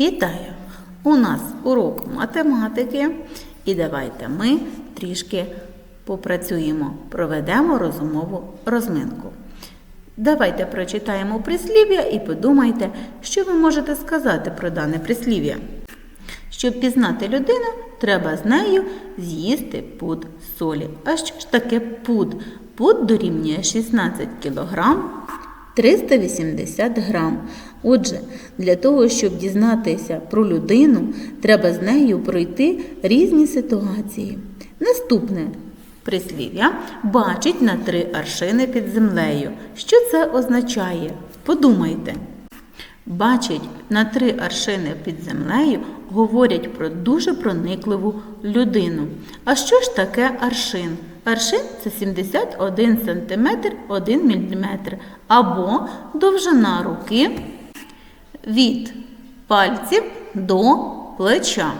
Вітаю! У нас урок математики, і давайте ми трішки попрацюємо, проведемо розумову розминку. Давайте прочитаємо прислів'я і подумайте, що ви можете сказати про дане прислів'я. Щоб пізнати людину, треба з нею з'їсти пуд солі. А що ж таке пуд? Пуд дорівнює 16 кг 380 грам. Отже, для того, щоб дізнатися про людину, треба з нею пройти різні ситуації. Наступне прислів'я бачить на три аршини під землею. Що це означає? Подумайте. Бачить на три аршини під землею говорять про дуже проникливу людину. А що ж таке аршин? Аршин це 71 см 1 мм або довжина руки від пальців до плеча.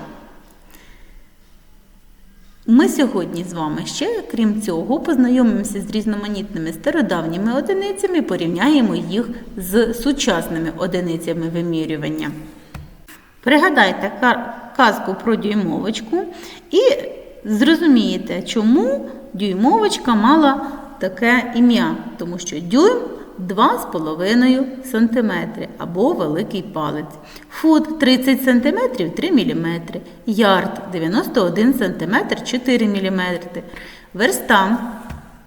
Ми сьогодні з вами ще, крім цього, познайомимося з різноманітними стародавніми одиницями і порівняємо їх з сучасними одиницями вимірювання. Пригадайте казку про дюймовочку і зрозумієте, чому дюймовочка мала таке ім'я, тому що дюйм 2,5 см або великий палець. Фут 30 см 3 мм. Ярд 91 см 4 мм. Верста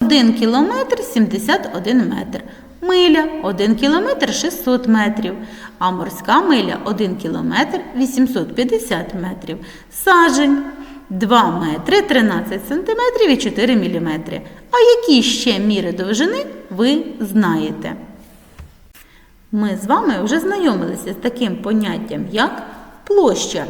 1 км 71 метр. Миля 1 км 600 метрів, а морська миля 1 км 850 метрів. Сажень 2 метри 13 сантиметрів і 4 міліметри. А які ще міри довжини ви знаєте? Ми з вами вже знайомилися з таким поняттям, як площа.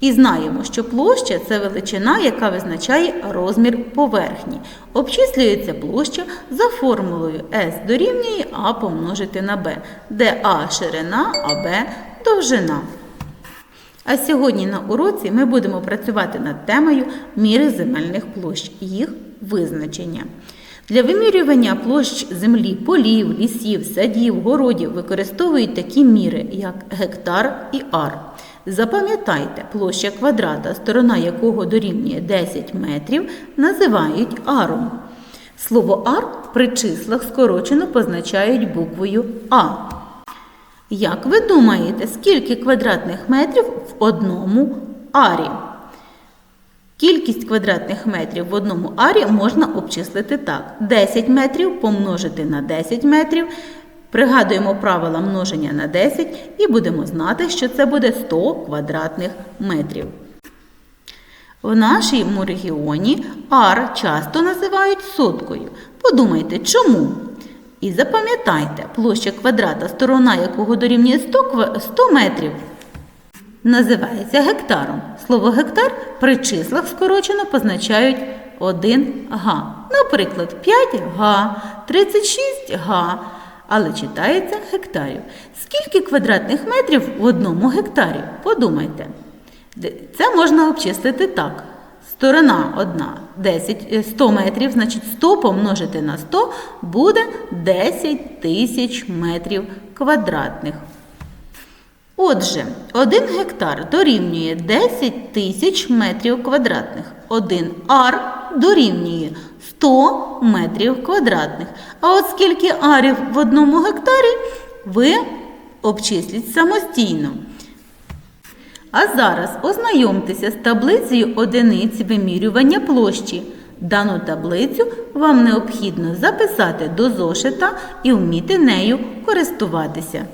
І знаємо, що площа це величина, яка визначає розмір поверхні. Обчислюється площа за формулою S дорівнює А помножити на Б, де А ширина, а Б довжина. А сьогодні на уроці ми будемо працювати над темою міри земельних площ їх визначення. Для вимірювання площ землі, полів, лісів, садів, городів використовують такі міри, як гектар і ар. Запам'ятайте, площа квадрата, сторона якого дорівнює 10 метрів, називають аром. Слово ар при числах скорочено позначають буквою А. Як ви думаєте, скільки квадратних метрів в одному арі? Кількість квадратних метрів в одному арі можна обчислити так: 10 метрів помножити на 10 метрів. Пригадуємо правила множення на 10 і будемо знати, що це буде 100 квадратних метрів. В нашому регіоні ар часто називають соткою. Подумайте, чому? І запам'ятайте, площа квадрата, сторона якого дорівнює 100, 100 метрів, називається гектаром. Слово гектар при числах скорочено позначають 1 га. Наприклад, 5 га, 36 га, але читається гектарів. Скільки квадратних метрів в одному гектарі? Подумайте. Це можна обчислити так. Сторона одна 10, е, 100 метрів, значить 100 помножити на 100 буде 10 тисяч метрів квадратних. Отже, 1 гектар дорівнює 10 тисяч метрів квадратних. 1 ар дорівнює 100 метрів квадратних. А от скільки арів в одному гектарі, ви обчисліть самостійно. А зараз ознайомтеся з таблицею одиниць вимірювання площі. Дану таблицю вам необхідно записати до зошита і вміти нею користуватися.